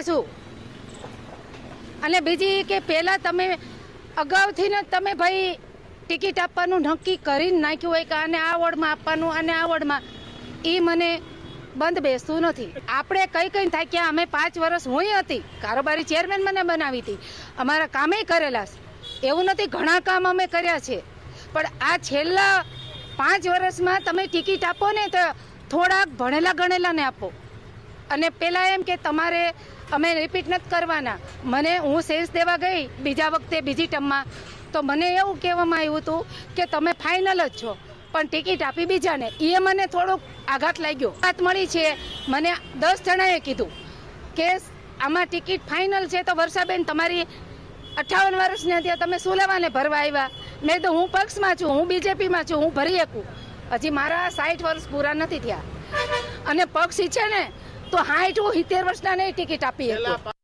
શું અને બીજી કે પહેલાં તમે અગાઉથી ને તમે ભાઈ ટિકિટ આપવાનું નક્કી કરીને નાખ્યું હોય કે આને આ વોર્ડમાં આપવાનું અને આ વોર્ડમાં. એ મને બંધ બેસતું નથી. આપણે કઈ કઈ કે અમે પાંચ વર્ષ હું હતી, કારોબારી ચેરમેન મને બનાવી હતી. અમારા કામે કરેલા એવું નથી, ઘણા કામ અમે કર્યા છે. પણ આ છેલ્લા પાંચ વર્ષમાં તમે ટિકિટ આપો ને તો થોડાક ભણેલા ગણેલાને આપો. અને પહેલાં એમ કે તમારે અમે રિપીટ નથી કરવાના. મને હું સેલ્સ દેવા ગઈ, બીજા વખતે બીજી ટર્મમાં તો મને એવું કહેવામાં આવ્યું હતું કે તમે ફાઇનલ જ છો, પણ ટિકિટ આપી બીજાને. એ મને થોડોક આઘાત લાગ્યો. વાત મળી છે, મને દસ જણાએ કીધું કે આમાં ટિકિટ ફાઇનલ છે તો વર્ષાબેન તમારી અઠ્ઠાવન વર્ષની હતી તમે શું લેવાને ભરવા આવ્યા? મેં તો હું પક્ષમાં છું, હું બીજેપીમાં છું, હું ભરી શકું. હજી મારા સાઠ વર્ષ પૂરા નથી થયા. અને પક્ષ ઈચ્છે ને તો હું સિત્તેર વર્ષના નહીં ટિકિટ આપી શકું